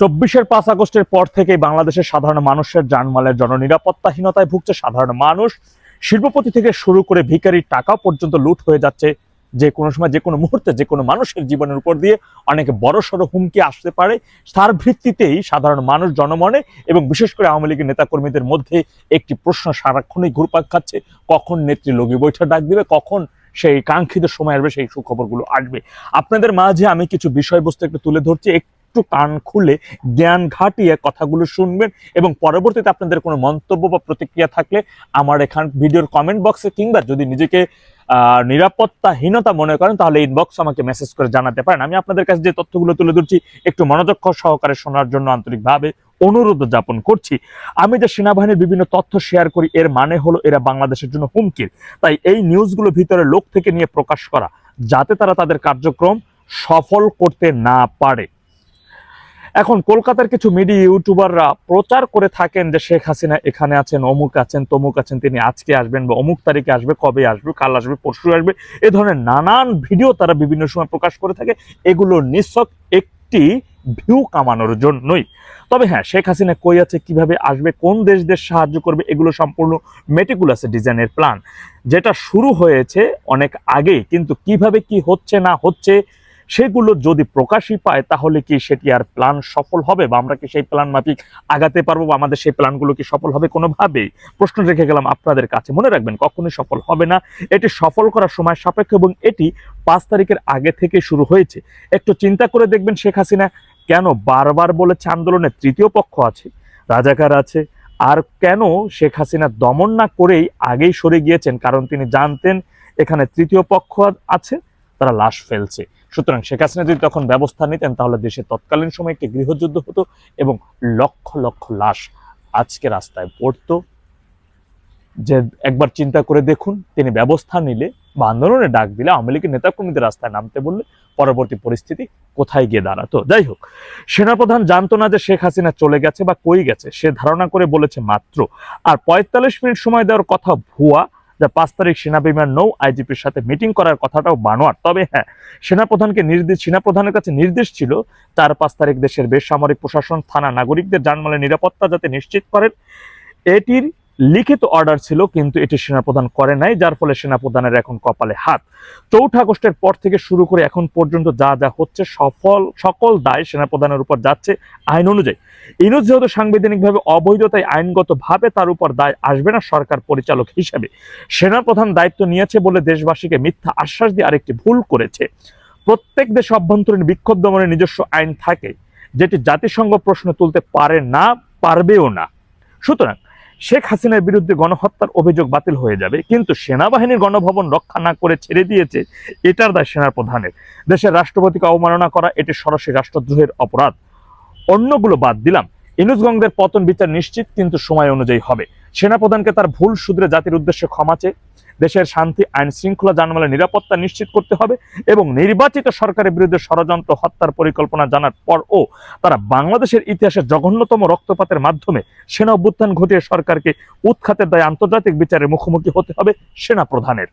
চব্বিশের পাঁচ আগস্টের পর থেকেই বাংলাদেশের সাধারণ মানুষের জানমালের জননিরাপত্তাহীনতায় ভুগছে সাধারণ মানুষ। শিল্পপতি থেকে শুরু করে ভিখারির টাকা পর্যন্ত লুট হয়ে যাচ্ছে যে কোনো সময়, যে কোনো মুহূর্তে, যে কোনো মানুষের জীবনের উপর দিয়ে অনেক বড় সড়ো হুমকি আসতে পারে। তার ভিত্তিতেই সাধারণ মানুষ জনমনে এবং বিশেষ করে আওয়ামী লীগের নেতাকর্মীদের মধ্যে একটি প্রশ্ন সারাক্ষণই ঘুরপাক খাচ্ছে। কখন নেত্রী লগি বৈঠক ডাক দিবে? কখন সেই কাঙ্ক্ষিত সময় আসবে? সেই সুখবরগুলো আসবে। আপনাদের মাঝে আমি কিছু বিষয়বস্তু একটু তুলে ধরছি। একটু কান খুলে জ্ঞান ঘাটিয়ে কথাগুলো শুনবেন এবং পরবর্তীতে আপনাদের কোনো মন্তব্য বা প্রতিক্রিয়া থাকলে আমার এখান ভিডিওর কমেন্ট বক্সে কিংবা যদি নিজেকে নিরাপত্তাহীনতা মনে করেন তাহলে ইনবক্স আমাকে মেসেজ করে জানাতে পারেন। আমি আপনাদের কাছে যে তথ্যগুলো তুলে ধরছি একটু মনোযোগ সহকারে শোনার জন্য আন্তরিকভাবে অনুরোধ যাপন করছি। আমি যে সেনাবাহিনীর বিভিন্ন তথ্য শেয়ার করি, এর মানে হলো এরা বাংলাদেশের জন্য হুমকির। তাই এই নিউজগুলো ভিতরে লোক থেকে নিয়ে প্রকাশ করা, যাতে তারা তাদের কার্যক্রম সফল করতে না পারে। এখন কলকাতার কিছু মিডিয়া ইউটিউবাররা প্রচার করে থাকেন যে শেখ হাসিনা এখানে আছেন, অমুক আছেন, তমুক আছেন, তিনি আজকে আসবেন বা অমুক তারিখে আসবে, কবে আসবে, কাল আসবে, পরশু আসবে, এ ধরনের নানান ভিডিও তারা বিভিন্ন সময় প্রকাশ করে থাকে। এগুলো নিঃসক একটি ভিউ কামানোর জন্যই। তবে হ্যাঁ শেখ হাসিনা কই আছে, কীভাবে আসবে, কোন দেশ দেশ সাহায্য করবে, এগুলো সম্পূর্ণ মেটিকুলাস ডিজাইনের প্ল্যান যেটা শুরু হয়েছে অনেক আগে কিন্তু কীভাবে কি হচ্ছে, না হচ্ছে সেগুলো যদি প্রকাশই পায়, তাহলে কি সেটি আর প্ল্যান সফল হবে বা আমরা কি সেই প্ল্যান মাফিক আগাতে পারব বা আমাদের সেই প্ল্যানগুলো কি সফল হবে কোনোভাবেই? প্রশ্ন রেখে গেলাম আপনাদের কাছে। মনে রাখবেন, কখনোই সফল হবে না। এটি সফল করার সময় সাপেক্ষ এবং এটি পাঁচ তারিখের আগে থেকে শুরু হয়েছে। একটু চিন্তা করে দেখবেন শেখ হাসিনা কেন বারবার বলেছে আন্দোলনের তৃতীয় পক্ষ আছে, রাজাকার আছে, আর কেন শেখ হাসিনা দমন না করেই আগেই সরে গিয়েছেন, কারণ তিনি জানতেন এখানে তৃতীয় পক্ষ আছে, তারা লাশ ফেলছে। সুতরাং শেখ হাসিনা যদি তখন ব্যবস্থা নিতেন, তাহলে দেশে তৎকালীন সময় একটি গৃহযুদ্ধ হতো এবং লক্ষ লক্ষ লাশ আজকে রাস্তায় পড়তো। যে একবার চিন্তা করে দেখুন, তিনি ব্যবস্থা নিলে বা আন্দোলনে ডাক দিলে আওয়ামী লীগের নেতাকর্মীদের রাস্তায় নামতে বললে পরবর্তী পরিস্থিতি কোথায় গিয়ে দাঁড়াতো? যাই হোক, সেনাপ্রধান জানতো না যে শেখ হাসিনা চলে গেছে বা কই গেছে, সে ধারণা করে বলেছে মাত্র। আর পঁয়তাল্লিশ মিনিট সময় দেওয়ার কথা ভুয়া যা পাঁচ তারিখ সেনা বিমান নৌ আইজিপির সাথে মিটিং করার কথাটাও বানোয়ার তবে হ্যাঁ সেনাপ্রধানকে নির্দেশ সেনাপ্রধানের কাছে নির্দেশ ছিল, চার পাঁচ তারিখ দেশের বেসামরিক প্রশাসন, থানা নাগরিকদের জানমালের নিরাপত্তা যাতে নিশ্চিত করেন। এটির লিখিত অর্ডার ছিল, কিন্তু এটি সেনাপ্রধান করে নাই, যার ফলে সেনাপ্রধানের এখন কপালে হাত। চৌঠা আগস্টের পর থেকে শুরু করে এখন পর্যন্ত যা যা হচ্ছে, সফল, সকল দায় সেনাপ্রধানের উপর যাচ্ছে আইন অনুযায়ী। ইনুজ যেহেতু সাংবিধানিকভাবে অবৈধ, তাই আইনগতভাবে তার উপর দায় আসবে না সরকার পরিচালক হিসেবে। সেনাপ্রধান দায়িত্ব নিয়েছে বলে দেশবাসীকে মিথ্যা আশ্বাস দিয়ে আরেকটি ভুল করেছে। প্রত্যেক দেশ অভ্যন্তরীণ বিক্ষোভ দমনের নিজস্ব আইন থাকে, যেটি জাতিসংঘ প্রশ্ন তুলতে পারে না, পারবেও না। সুতরাং শেখ হাসিনার বিরুদ্ধে গণহত্যার অভিযোগ বাতিল হয়ে যাবে, কিন্তু সেনাবাহিনীর গণভবন রক্ষা না করে ছেড়ে দিয়েছে, এটার দায় সেনার প্রধানের দেশের রাষ্ট্রপতিকে অবমাননা করা, এটি সরাসরি রাষ্ট্রদ্রোহের অপরাধ। অন্যগুলো বাদ দিলাম। ইনুজগঙ্গের পতন বিচার নিশ্চিত, কিন্তু সময় অনুযায়ী হবে। সেনাপ্রধানকে তার ভুল শুধরে জাতির উদ্দেশ্যে ক্ষমা চেয়ে দেশের শান্তি, আইন শৃঙ্খলা জানমালের নিরাপত্তা নিশ্চিত করতে হবে এবং নির্বাচিত সরকারের বিরুদ্ধে ষড়যন্ত্র, হত্যার পরিকল্পনা জানার পরও তারা বাংলাদেশের ইতিহাসে জঘন্যতম রক্তপাতের মাধ্যমে সেনা অভ্যুত্থান ঘটিয়ে সরকারকে উৎখাতের দায় আন্তর্জাতিক বিচারের মুখোমুখি হতে হবে সেনা প্রধানের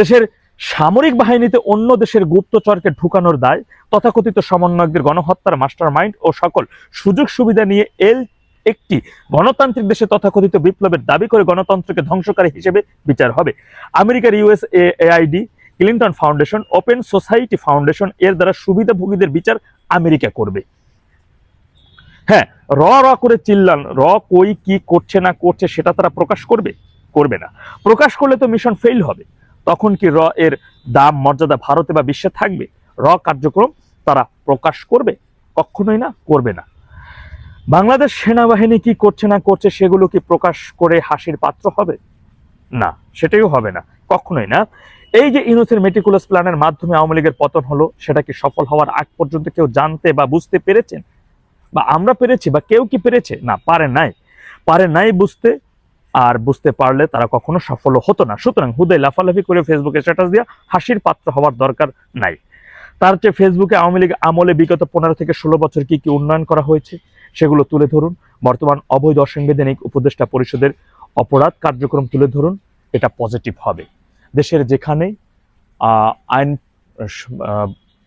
দেশের সামরিক বাহিনীতে অন্য দেশের গুপ্তচরকে ঢুকানোর দায় তথাকথিত সমন্বয়কদের গণহত্যার মাস্টার মাইন্ড ও সকল সুযোগ সুবিধা নিয়ে এল একটি গণতান্ত্রিক দেশে তথাকথিত বিপ্লবের দাবি করে গণতন্ত্রকে ধ্বংসকারী হিসেবে বিচার হবে। আমেরিকার US AID, Clinton Foundation, Open Society Foundation এর দ্বারা সুবিধাভোগীদের বিচার আমেরিকা করবে। হ্যাঁ র র করে চিল্লান, র কই কি করছে না করছে সেটা তারা প্রকাশ করবে? করবে না। প্রকাশ করলে তো মিশন ফেল হবে। তখন কি র এর দাম, মর্যাদা ভারতে বা বিশ্বে থাকবে? র কার্যক্রম তারা প্রকাশ করবে? কখনোই না, করবে না। বাংলাদেশ সেনাবাহিনী কি করছে না করছে সেগুলো কি প্রকাশ করে হাসির পাত্র হবে? না সেটাইও হবে না, কখনোই না। এই যে ইউনুসের মেটিকুলাস প্ল্যানের মাধ্যমে আওয়ামী লীগের পতন হলো, সেটা কি সফল হওয়ার আগ পর্যন্ত কেউ জানতে বা বুঝতে পেরেছেন? বা আমরা পেরেছি বা কেউ কি পেরেছে? না, পারে নাই। পারে নাই বুঝতে, আর বুঝতে পারলে তারা কখনো সফল হতো না। সুতরাং হুদাই লাফালাফি করে ফেসবুকে স্ট্যাটাস দিয়া হাসির পাত্র হওয়ার দরকার নাই। তার চেয়ে ফেসবুকে আওয়ামী লীগ আমলে বিগত পনেরো থেকে ষোলো বছর কি কি উন্নয়ন করা হয়েছে? সেগুলো তুলে ধরুন। বর্তমান অবৈধ অসাংবিধানিক উপদেষ্টা পরিষদের অপরাধ কার্যক্রম তুলে ধরুন, এটা পজিটিভ হবে। দেশের যেখানে আইন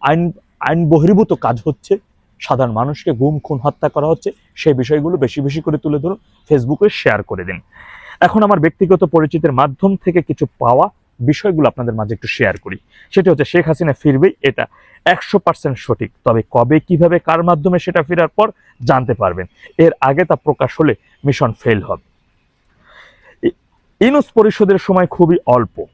আইন আইন বহির্ভূত কাজ হচ্ছে, সাধারণ মানুষকে গুম, খুন, হত্যা করা হচ্ছে, সেই বিষয়গুলো বেশি বেশি করে তুলে ধরুন, ফেসবুকে শেয়ার করে দিন। এখন আমার ব্যক্তিগত পরিচিতির মাধ্যম থেকে কিছু পাওয়া বিষয়গুলো আপনাদের মাঝে একটু শেয়ার করি। সেটা হচ্ছে শেখ হাসিনা ফিরবেই, এটা একশো পার্সেন্ট সঠিক। তবে কবে কীভাবে কার মাধ্যমে সেটা ফেরার পর জানতে পারবেন। এর আগে তা প্রকাশ হলে মিশন ফেল হবে। ইনুস পরিষদের সময় খুবই অল্প।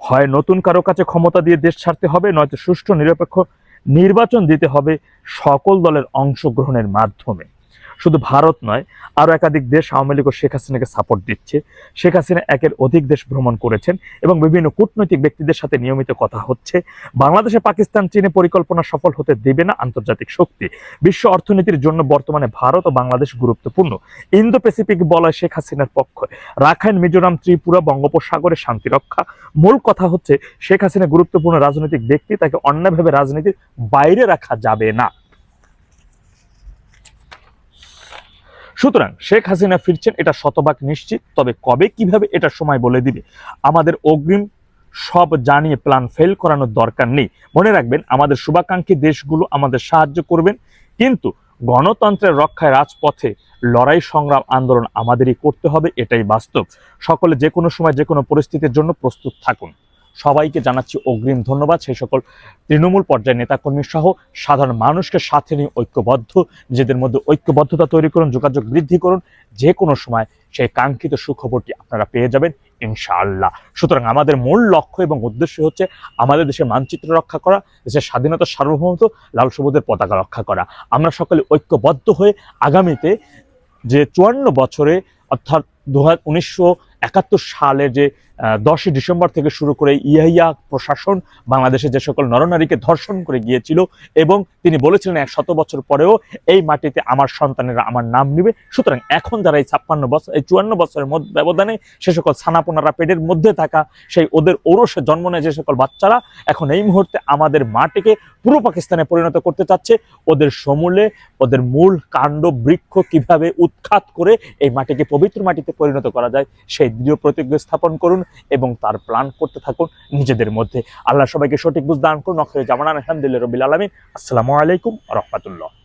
হয় নতুন কারও কাছে ক্ষমতা দিয়ে দেশ ছাড়তে হবে, নয়তো সুষ্ঠু, নিরপেক্ষ নির্বাচন দিতে হবে সকল দলের অংশগ্রহণের মাধ্যমে। শুধু ভারত নয় আরও একাধিক দেশ আওয়ামী লীগ ও শেখ হাসিনাকে সাপোর্ট দিচ্ছে। শেখ হাসিনা একের অধিক দেশ ভ্রমণ করেছেন এবং বিভিন্ন কূটনৈতিক ব্যক্তিদের সাথে নিয়মিত কথা হচ্ছে। বাংলাদেশে পাকিস্তান, চীনে পরিকল্পনা সফল হতে দেবে না আন্তর্জাতিক শক্তি। বিশ্ব অর্থনীতির জন্য বর্তমানে ভারত ও বাংলাদেশ গুরুত্বপূর্ণ। ইন্দো প্যাসিফিক বলয় শেখ হাসিনার পক্ষ। রাখাইন, মিজোরাম, ত্রিপুরা, বঙ্গোপসাগরে শান্তি রক্ষা। মূল কথা হচ্ছে, শেখ হাসিনা গুরুত্বপূর্ণ রাজনৈতিক ব্যক্তি, তাকে অন্যভাবে রাজনীতির বাইরে রাখা যাবে না। সুতরাং শেখ হাসিনা ফিরছেন, এটা শতভাগ নিশ্চিত। তবে কবে, কীভাবে, এটা সময় বলে দিবে। আমাদের অগ্রিম সব জানিয়ে প্ল্যান ফেল করানোর দরকার নেই। মনে রাখবেন, আমাদের শুভাকাঙ্ক্ষী দেশগুলো আমাদের সাহায্য করবেন, কিন্তু গণতন্ত্রের রক্ষায় রাজপথে লড়াই সংগ্রাম আন্দোলন আমাদেরই করতে হবে, এটাই বাস্তব। সকলে যে কোনো সময় যে কোনো পরিস্থিতির জন্য প্রস্তুত থাকুন। সবাইকে জানাচ্ছি অগ্রিম ধন্যবাদ। সেই সকল তৃণমূল পর্যায়ের নেতাকর্মী সহ সাধারণ মানুষকে সাথে নিয়ে ঐক্যবদ্ধ, নিজেদের মধ্যে ঐক্যবদ্ধতা তৈরি করুন, যোগাযোগ বৃদ্ধি করুন, যে কোনো সময় সেই কাঙ্ক্ষিত সুখবরটি আপনারা পেয়ে যাবেন, ইনশাআল্লাহ। সুতরাং আমাদের মূল লক্ষ্য এবং উদ্দেশ্য হচ্ছে আমাদের দেশের মানচিত্র রক্ষা করা, দেশের স্বাধীনতা সার্বভৌমত্ব, লাল সবুজের পতাকা রক্ষা করা। আমরা সকলে ঐক্যবদ্ধ হয়ে আগামীতে যে চুয়ান্ন বছরে, অর্থাৎ দু সালে যে দশই ডিসেম্বর থেকে শুরু করে ইয়াহিয়া প্রশাসন বাংলাদেশে যে সকল নরনারীকে ধর্ষণ করে গিয়েছিল এবং তিনি বলেছিলেন এক শত বছর পরেও এই মাটিতে আমার সন্তানেরা আমার নাম নিবে। সুতরাং এখন যারা এই ছাপ্পান্ন বছর এই চুয়ান্ন বছরের ব্যবধানে সে সকল ছানাপোনারা পেটের মধ্যে থাকা, সেই ওদের ওরসে জন্ম নেয় যে সকল বাচ্চারা, এখন এই মুহূর্তে আমাদের মাটিকে পুরো পাকিস্তানে পরিণত করতে চাচ্ছে। ওদের সমূলে, ওদের মূল কাণ্ড, বৃক্ষ কীভাবে উৎখাত করে এই মাটিকে পবিত্র মাটিতে পরিণত করা যায়, সেই দৃঢ় প্রতিজ্ঞা স্থাপন করুন। এবং তার প্ল্যান করতে থাকুন নিজেদের মধ্যে। আল্লাহ সবাইকে সঠিক বুঝ দান করুন। অক্ষরে জামান আলহামদুলিল্লাহ রবিল আলমিন। আসসালামু আলাইকুম রহমতুল্লাহ।